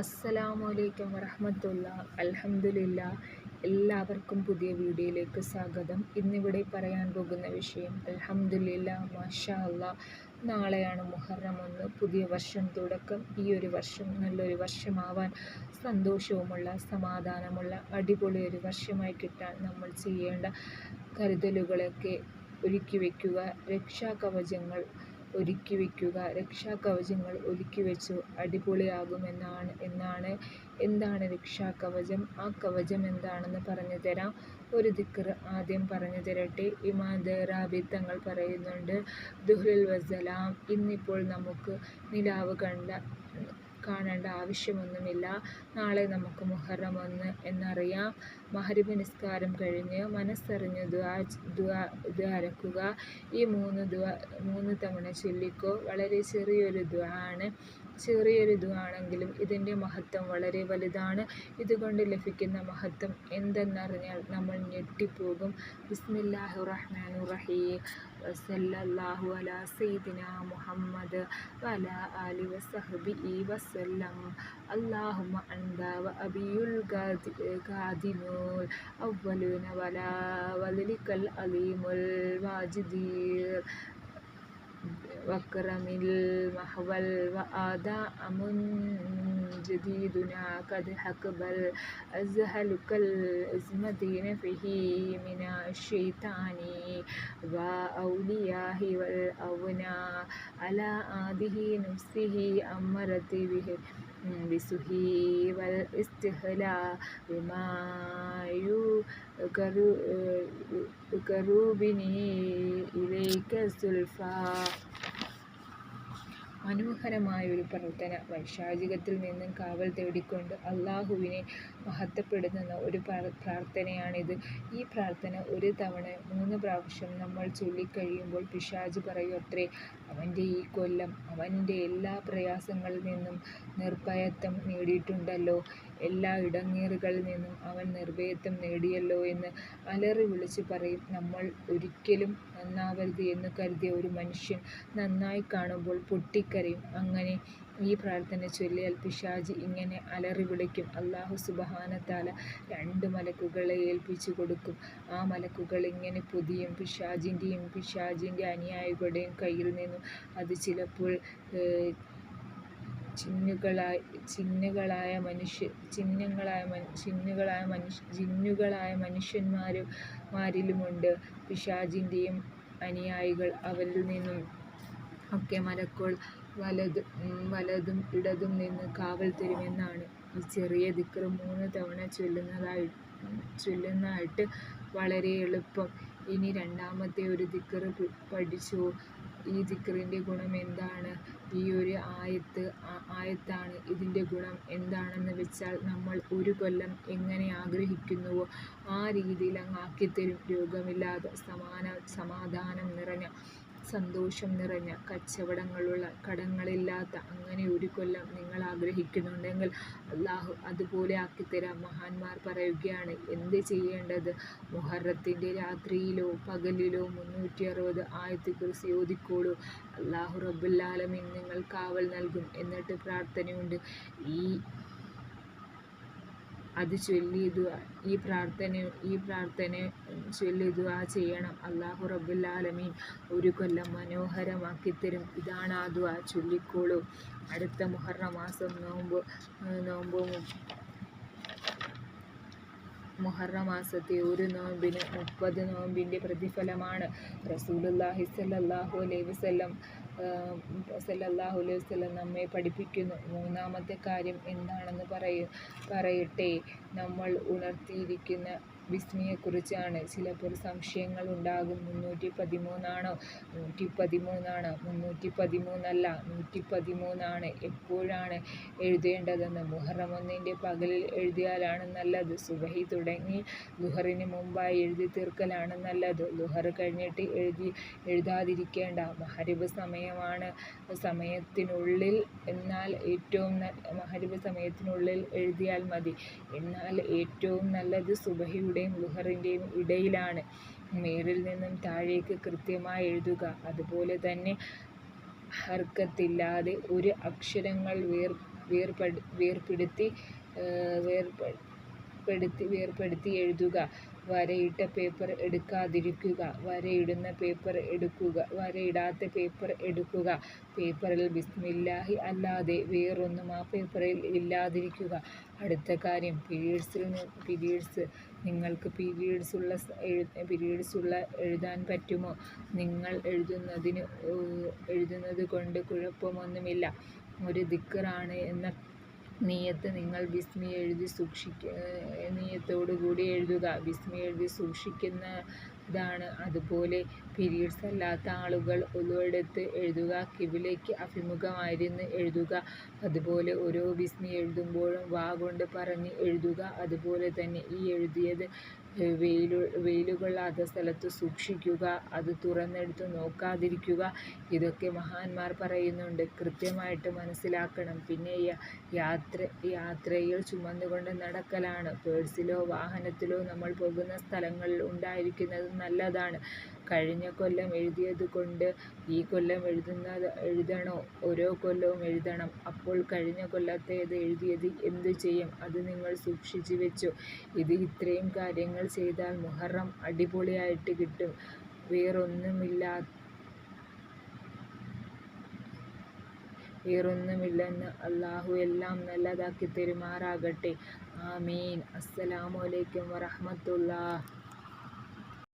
അസ്സലാമലൈക്കും വറഹമത്തുള്ള. അൽഹംദുലില്ല. എല്ലാവർക്കും പുതിയ വീഡിയോയിലേക്ക് സ്വാഗതം. ഇന്നിവിടെ പറയാൻ പോകുന്ന വിഷയം അൽഹംദുലില്ല മാഷാ നാളെയാണ് മുഹറം ഒന്ന്. പുതിയ വർഷം തുടക്കം. ഈ ഒരു വർഷം നല്ലൊരു വർഷമാവാൻ സന്തോഷവുമുള്ള സമാധാനമുള്ള അടിപൊളി ഒരു വർഷമായി കിട്ടാൻ നമ്മൾ ചെയ്യേണ്ട കരുതലുകളൊക്കെ ഒരുക്കി വയ്ക്കുക രക്ഷാകവചങ്ങൾ ഒരുക്കി വയ്ക്കുക രക്ഷാകവചങ്ങൾ ഒരുക്കി വെച്ചു. അടിപൊളിയാകുമെന്നാണ് എന്നാണ് എന്താണ് രക്ഷാകവചം? ആ കവചം എന്താണെന്ന് പറഞ്ഞു തരാം. ഒരു ദിക്കർ ആദ്യം പറഞ്ഞു തരട്ടെ. ഇമാദ് റാബി തങ്ങൾ പറയുന്നുണ്ട് ദുഹുൽ വസലാം ഇന്നിപ്പോൾ നമുക്ക് നിലാവ് കണ്ട കാണേണ്ട ആവശ്യമൊന്നുമില്ല. നാളെ നമുക്ക് മുഹറം ഒന്ന് എന്നറിയാം. മഹരിബ് നിസ്കാരം കഴിഞ്ഞ് മനസ്സറിഞ്ഞ് ദുആ ദ്വാരക്കുക ഈ മൂന്ന് ദുആ മൂന്ന് തവണ ചൊല്ലിക്കോ. വളരെ ചെറിയൊരു ദുആ ആണ്. ചെറിയൊരു ഇതുവാണെങ്കിലും ഇതിന്റെ മഹത്വം വളരെ വലുതാണ്. ഇതുകൊണ്ട് ലഭിക്കുന്ന മഹത്വം എന്തെന്നറിഞ്ഞാൽ നമ്മൾ ഞെട്ടിപ്പോകും. ബിസ്മില്ലാഹു റഹ്മാൻ റഹീം വസല്ലാഹു അല സീദിന മുഹമ്മദ് വല അലി വസഹബി വസല്ലം. അല്ലാഹുമ്മ അൻത വ അബിയുൽ ഗാദിനൂൽ അവലുന വല വലിക്കൽ അലീമുൽ വാജിദീർ وكرم المحول وآداء من جديدنا قد حقبل أزهل كالأزمدين فيه من الشيطان وأولياه والأبناء على آده نفسه أمرت به بسهي والاستهلاء بما يقربني إليك زلفى മനോഹരമായ ഒരു പ്രവർത്തന വൈശാചികത്തിൽ നിന്നും കാവൽ തേടിക്കൊണ്ട് അള്ളാഹുവിനെ മഹത്വപ്പെടുത്തുന്ന ഒരു പ്രാർത്ഥനയാണിത്. ഈ പ്രാർത്ഥന ഒരു തവണ മൂന്ന് പ്രാവശ്യം നമ്മൾ ചൊല്ലിക്കഴിയുമ്പോൾ പിശാജ് അത്രേ അവന്റെ ഈ കൊല്ലം അവന്റെ എല്ലാ പ്രയാസങ്ങളിൽ നിന്നും നിർഭയത്വം നേടിയിട്ടുണ്ടല്ലോ. എല്ലാ ഇടങ്ങേറുകളിൽ നിന്നും അവൻ നിർഭയത്വം നേടിയല്ലോ എന്ന് അലറി വിളിച്ച് പറയും. നമ്മൾ ഒരിക്കലും നന്നാവരുത് എന്ന് കരുതിയ ഒരു മനുഷ്യൻ നന്നായി കാണുമ്പോൾ പൊട്ടിക്കരയും. അങ്ങനെ ഈ പ്രാർത്ഥന ചൊല്ലിയാൽ പിശാജി ഇങ്ങനെ അലറി വിളിക്കും. അള്ളാഹു സുബഹാനത്താല രണ്ട് മലക്കുകളെ ഏൽപ്പിച്ചു കൊടുക്കും. ആ മലക്കുകൾ ഇങ്ങനെ പൊതിയും പിശാജിന്റെയും പിശാജിന്റെ അനുയായികളുടെയും കയ്യിൽ നിന്നും അത് ചിലപ്പോൾ ചിന്നുകളായി ചിന്നുകളായ മനുഷ്യ ചിഹ്നങ്ങളായ ചിന്നുകളായ മനുഷ്യ ജിന്നുകളായ മനുഷ്യന്മാരും മാരിലുമുണ്ട്. പിശാജിന്റെയും അനുയായികൾ അവരിൽ നിന്നും ഒക്കെ മലക്കോൾ വലത് വലതും ഇടതും നിന്ന് കാവൽ തരുമെന്നാണ്. ഈ ചെറിയ ദിക്കർ മൂന്ന് തവണ ചൊല്ലുന്നതായി ചൊല്ലുന്നതായിട്ട് വളരെ എളുപ്പം. ഇനി രണ്ടാമത്തെ ഒരു ദിക്കർ പഠിച്ചു ഈ ദിക്കറിന്റെ ഗുണം എന്താണ്? ഈ ഒരു ആയത്ത് ആയത്താണ് ഇതിന്റെ ഗുണം എന്താണെന്ന് വെച്ചാൽ നമ്മൾ ഒരു കൊല്ലം എങ്ങനെ ആഗ്രഹിക്കുന്നുവോ ആ രീതിയിൽ അങ്ങ് ആക്കിത്തരും. രോഗമില്ലാതെ സമാന സമാധാനം നിറഞ്ഞ സന്തോഷം നിറഞ്ഞ കച്ചവടങ്ങളുള്ള കടങ്ങളില്ലാത്ത അങ്ങനെ ഒരു കൊല്ലം നിങ്ങൾ ആഗ്രഹിക്കുന്നുണ്ടെങ്കിൽ അള്ളാഹു അതുപോലെ ആക്കിത്തരാം. മഹാന്മാർ പറയുകയാണ് എന്ത് ചെയ്യേണ്ടത്? മുഹറത്തിന്റെ രാത്രിയിലോ പകലിലോ മുന്നൂറ്റി അറുപത് ആയത്ത് കുറിച്ച് യോജിക്കോളൂ അള്ളാഹു റബ്ബുല്ലാലമിൻ നിങ്ങൾ കാവൽ നൽകും. എന്നിട്ട് പ്രാർത്ഥനയുണ്ട്. ഈ അത് ചൊല്ലി ഈ പ്രാർത്ഥന ഈ പ്രാർത്ഥന ചൊല്ലി ആ ചെയ്യണം അള്ളാഹു റബ്ബുല്ലാലമീൻ ഒരു കൊല്ലം മനോഹരമാക്കി തരും ഇതാണ് ആ ദുആ ചൊല്ലിക്കോളൂ. അടുത്ത മുഹറ മാസം നോമ്പ് നോമ്പ് മുഹറ മാസത്തെ ഒരു നോമ്പിന് മുപ്പത് നോമ്പിന്റെ പ്രതിഫലമാണ്. റസൂലുല്ലാഹി സല്ലാഹു അലൈഹി വസ്ലം സല്ലല്ലാഹു അലൈഹി വസല്ലം നമ്മെ പഠിപ്പിക്കുന്നു. മൂന്നാമത്തെ കാര്യം എന്താണെന്ന് പറയ പറയട്ടെ? നമ്മൾ ഉണർത്തിയിരിക്കുന്ന വിസ്മയെക്കുറിച്ചാണ് ചിലപ്പോൾ സംശയങ്ങൾ ഉണ്ടാകും മുന്നൂറ്റി പതിമൂന്നാണോ നൂറ്റി പതിമൂന്നാണ് മുന്നൂറ്റി പതിമൂന്നല്ല നൂറ്റി പതിമൂന്നാണ് എപ്പോഴാണ് എഴുതേണ്ടതെന്ന്? മുഹറം ഒന്നിന്റെ പകലിൽ എഴുതിയാലാണ് നല്ലത്. സുബഹി തുടങ്ങി ലുഹറിന് മുമ്പായി എഴുതി തീർക്കലാണ് നല്ലത്. ലുഹർ കഴിഞ്ഞിട്ട് എഴുതി എഴുതാതിരിക്കേണ്ട. മഹരിബ് സമയമാണ്. സമയത്തിനുള്ളിൽ എന്നാൽ ഏറ്റവും മഹരിബ് സമയത്തിനുള്ളിൽ എഴുതിയാൽ മതി. എന്നാൽ ഏറ്റവും നല്ലത് സുബഹിയുടെ ലുഹറിന്റെയും ലുഹറിന്റെയും ഇടയിലാണ്. മേറിൽ നിന്നും താഴേക്ക് കൃത്യമായി എഴുതുക. അതുപോലെ തന്നെ ഹർക്കത്തില്ലാതെ ഒരു അക്ഷരങ്ങൾ വേർ വേർപെടു വേർപെടുത്തി വേർപെടുത്തി വേർപെടുത്തി എഴുതുക. വരയിട്ട പേപ്പർ എടുക്കാതിരിക്കുക. വരയിടുന്ന പേപ്പർ എടുക്കുക. വരയിടാത്ത പേപ്പർ എടുക്കുക. പേപ്പറിൽ ബിസ്മില്ലാഹി അല്ലാതെ വേറൊന്നും ആ പേപ്പറിൽ ഇല്ലാതിരിക്കുക. അടുത്ത കാര്യം പീരീഡ്സിൽ പീരീഡ്സ് നിങ്ങൾക്ക് പീരീഡ്സ് ഉള്ള പീരീഡ്സ് ഉള്ള എഴുതാൻ പറ്റുമോ? നിങ്ങൾ എഴുതുന്നതിന് എഴുതുന്നത് കൊണ്ട് കുഴപ്പമൊന്നുമില്ല. ഒരു ദിക്കറാണ് എന്ന നീയത്ത് നിങ്ങൾ ബിസ്മി എഴുതി സൂക്ഷിക്ക നീയത്തോടു കൂടി എഴുതുക. ബിസ്മി എഴുതി സൂക്ഷിക്കുന്നതാണ് അതുപോലെ പീരീഡ്സ് അല്ലാത്ത ആളുകൾ ഒലുവെടുത്ത് എഴുതുക കിവിലേക്ക് അഭിമുഖമായിരുന്ന് എഴുതുക അതുപോലെ ഓരോ വിസ്മി എഴുതുമ്പോഴും വാ കൊണ്ട് പറഞ്ഞ് എഴുതുക അതുപോലെ തന്നെ ഈ എഴുതിയത് വെയിലു വെയിലുകൊള്ളാത്ത സ്ഥലത്ത് സൂക്ഷിക്കുക അത് തുറന്നെടുത്ത് നോക്കാതിരിക്കുക ഇതൊക്കെ മഹാന്മാർ പറയുന്നുണ്ട്. കൃത്യമായിട്ട് മനസ്സിലാക്കണം. പിന്നെ യാത്ര യാത്രയിൽ ചുമന്നുകൊണ്ട് നടക്കലാണ്. പേഴ്സിലോ വാഹനത്തിലോ നമ്മൾ പോകുന്ന സ്ഥലങ്ങളിൽ ഉണ്ടായിരിക്കുന്നത് നല്ലതാണ്. കഴിഞ്ഞ കൊല്ലം എഴുതിയത് കൊണ്ട് ഈ കൊല്ലം എഴുതുന്നത് എഴുതണോ? ഓരോ കൊല്ലവും എഴുതണം. അപ്പോൾ കഴിഞ്ഞ കൊല്ലത്തേത് എഴുതിയത് എന്തു ചെയ്യും? അത് നിങ്ങൾ സൂക്ഷിച്ചു വെച്ചു. ഇത് ഇത്രയും കാര്യങ്ങൾ ചെയ്താൽ മുഹറം അടിപൊളിയായിട്ട് കിട്ടും. വേറൊന്നുമില്ല വേറൊന്നുമില്ലെന്ന് അള്ളാഹു എല്ലാം നല്ലതാക്കി തെരുമാറാകട്ടെ. ആമീൻ. അസ്സലാമു അലൈക്കും വറഹ്മത്തുള്ളാഹി.